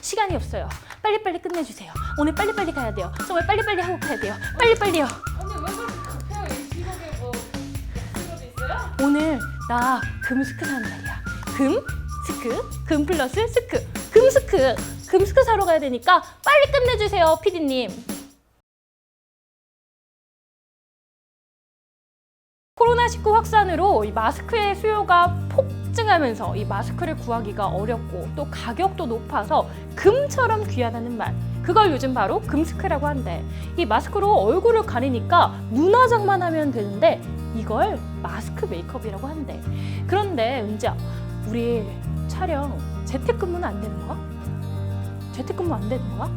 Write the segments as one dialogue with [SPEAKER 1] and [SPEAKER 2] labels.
[SPEAKER 1] 시간이 없어요. 빨리빨리 끝내주세요. 오늘 빨리빨리 가야 돼요. 정말 빨리빨리 하고 가야 돼요. 빨리빨리요.
[SPEAKER 2] 언니 왜 그렇게 급해요? 이 직업에 뭐 그거 있어요?
[SPEAKER 1] 오늘 나 금스크 사는 날이야. 금, 스크, 금 플러스 스크, 금스크. 금스크 사러 가야 되니까 빨리 끝내주세요, 피디님. 코로나19 확산으로 이 마스크의 수요가 폭 증하면서 이 마스크를 구하기가 어렵고 또 가격도 높아서 금처럼 귀하다는 말. 그걸 요즘 바로 금스크라고 한대. 이 마스크로 얼굴을 가리니까 눈 화장만 하면 되는데 이걸 마스크 메이크업이라고 한대. 그런데 은지야, 우리 촬영 재택근무는 안 되는 거야? 재택근무 안 되는 거야?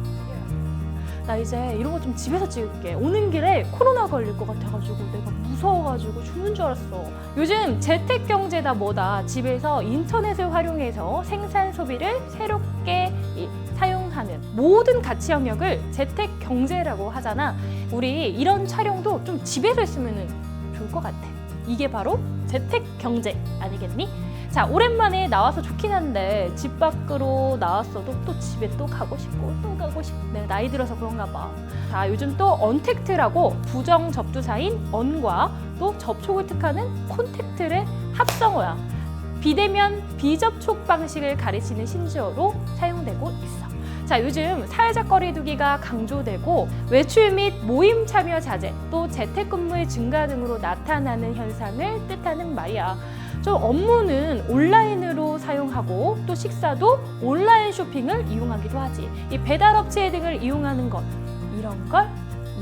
[SPEAKER 1] 나 이제 이런 거 좀 집에서 찍을게. 오는 길에 코로 나 걸릴 것 같아가지고 내가 무서워가지고 죽는 줄 알았어. 요즘 재택 경제다 뭐다 집에서 인터넷을 활용해서 생산 소비를 새롭게 이- 사용하는 모든 가치 영역을 재택 경제라고 하잖아. 우리 이런 촬영도 좀 집에서 했으면 좋을 것 같아. 이게 바로 재택 경제 아니겠니? 자, 오랜만에 나와서 좋긴 한데 집 밖으로 나왔어도 또 집에 또 가고 싶고 또 가고 내가 나이 들어서 그런가 봐. 자, 요즘 또 언택트라고 부정 접두사인 언과 또 접촉을 특하는 콘택트의 합성어야. 비대면 비접촉 방식을 가리키는 신조어로 사용되고 있어. 자, 요즘 사회적 거리두기가 강조되고 외출 및 모임 참여 자제, 또 재택근무의 증가 등으로 나타나는 현상을 뜻하는 말이야. 저 업무는 온라인으로 사용하고 또 식사도 온라인 쇼핑을 이용하기도 하지. 이 배달 업체 등을 이용하는 것 이런 걸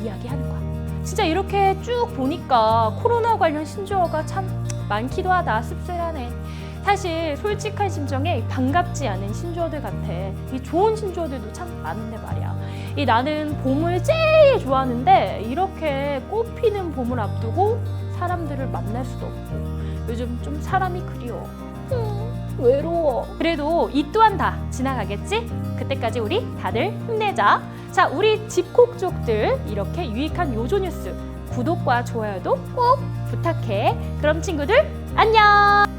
[SPEAKER 1] 이야기하는 거야. 진짜 이렇게 쭉 보니까 코로나 관련 신조어가 참 많기도 하다. 씁쓸하네. 사실 솔직한 심정에 반갑지 않은 신조어들 같아. 이 좋은 신조어들도 참 많은데 말이야. 이 나는 봄을 제일 좋아하는데 이렇게 꽃피는 봄을 앞두고 사람들을 만날 수도 없고 요즘 좀 사람이 그리워. 음, 외로워. 그래도 이 또한 다 지나가겠지? 그때까지 우리 다들 힘내자. 자, 우리 집콕족들 이렇게 유익한 요조 뉴스 구독과 좋아요도 꼭 부탁해. 그럼 친구들 안녕.